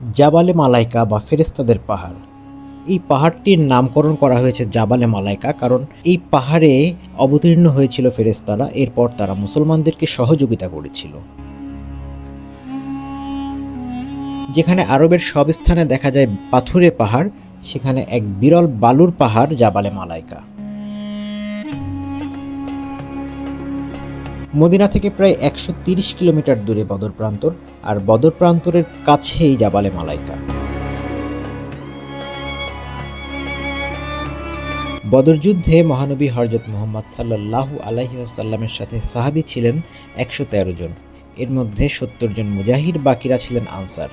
জাবালে মালাইকা বা ফেরেস্তাদের পাহাড়। এই পাহাড়টির নামকরণ করা হয়েছে জাবালে মালাইকা কারণ এই পাহাড়ে অবতীর্ণ হয়েছিল ফেরেস্তারা এরপর তারা মুসলমানদেরকে সহযোগিতা করেছিল। যেখানে আরবের সব স্থানে দেখা যায় পাথুরে পাহাড়, সেখানে এক বিরল বালুর পাহাড় জাবালে মালাইকা। মদিনা থেকে প্রায় একশো কিলোমিটার দূরে বদর প্রান্তর, আর বদর প্রান্তরের কাছেই জাবালে মালাইকা। বদর যুদ্ধে মহানবী হরজত মোহাম্মদ সাল্লাল্লাহু আলাইহি আসাল্লামের সাথে সাহাবী ছিলেন একশো তেরো জন। এর মধ্যে সত্তর জন মুজাহির বাকিরা ছিলেন আনসার।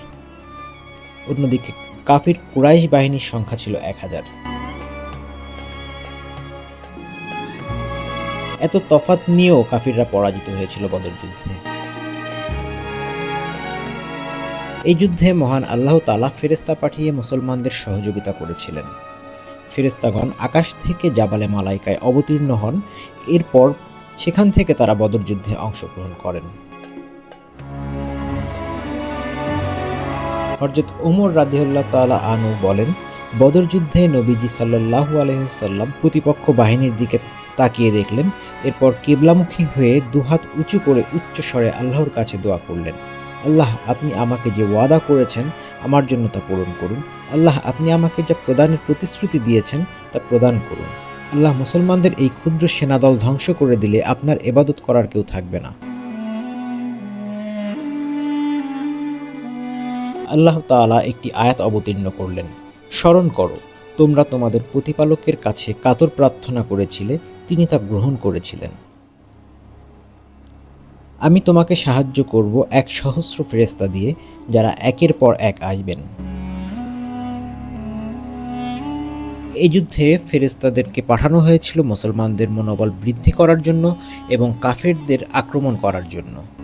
অন্যদিকে কাফির কুরাইশ বাহিনীর সংখ্যা ছিল এক হাজার। এত তফাত নিয়েও কাফিররা পরাজিত হয়েছিল বদর যুদ্ধে। এই যুদ্ধে মহান আল্লাহ তালা ফেরেস্তা পাঠিয়ে মুসলমানদের সহযোগিতা করেছিলেন। ফেরেস্তাগণ আকাশ থেকে জাবালে মালাইকায় অবতীর্ণ হন, এরপর সেখান থেকে তারা বদর যুদ্ধে অংশগ্রহণ করেন। হরজত উমর রাদিউল্লাহ তাআলা আনু বলেন, বদর যুদ্ধে নবীজি সাল্লাল্লাহু আলহিহাল্লাম প্রতিপক্ষ বাহিনীর দিকে তাকিয়ে দেখলেন। এরপর কিবলামুখী হয়ে দুহাত উঁচু করে উচ্চ স্বরে আল্লাহর কাছে দোয়া করলেন। আল্লাহ, আপনি আমাকে যে ওয়াদা করেছেন, আমার জন্য তা পূরণ করুন। আল্লাহ, আপনি আমাকে যা প্রদানের প্রতিশ্রুতি দিয়েছেন, তা প্রদান করুন। আল্লাহ, মুসলমানদের এই ক্ষুদ্র সেনাদল ধ্বংস করে দিলে আপনার এবাদত করার কেউ থাকবে না। আল্লাহ তাআলা একটি আয়াত অবতীর্ণ করলেন। স্মরণ করো তোমরা তোমাদের প্রতিপালকের কাছে কাতর প্রার্থনা করেছিলে, তিনি তা গ্রহণ করেছিলেন। আমি তোমাকে সাহায্য করব এক সহস্র ফেরেস্তা দিয়ে, যারা একের পর এক আসবেন। এই যুদ্ধে ফেরেস্তাদেরকে পাঠানো হয়েছিল মুসলমানদের মনোবল বৃদ্ধি করার জন্য এবং কাফেরদের আক্রমণ করার জন্য।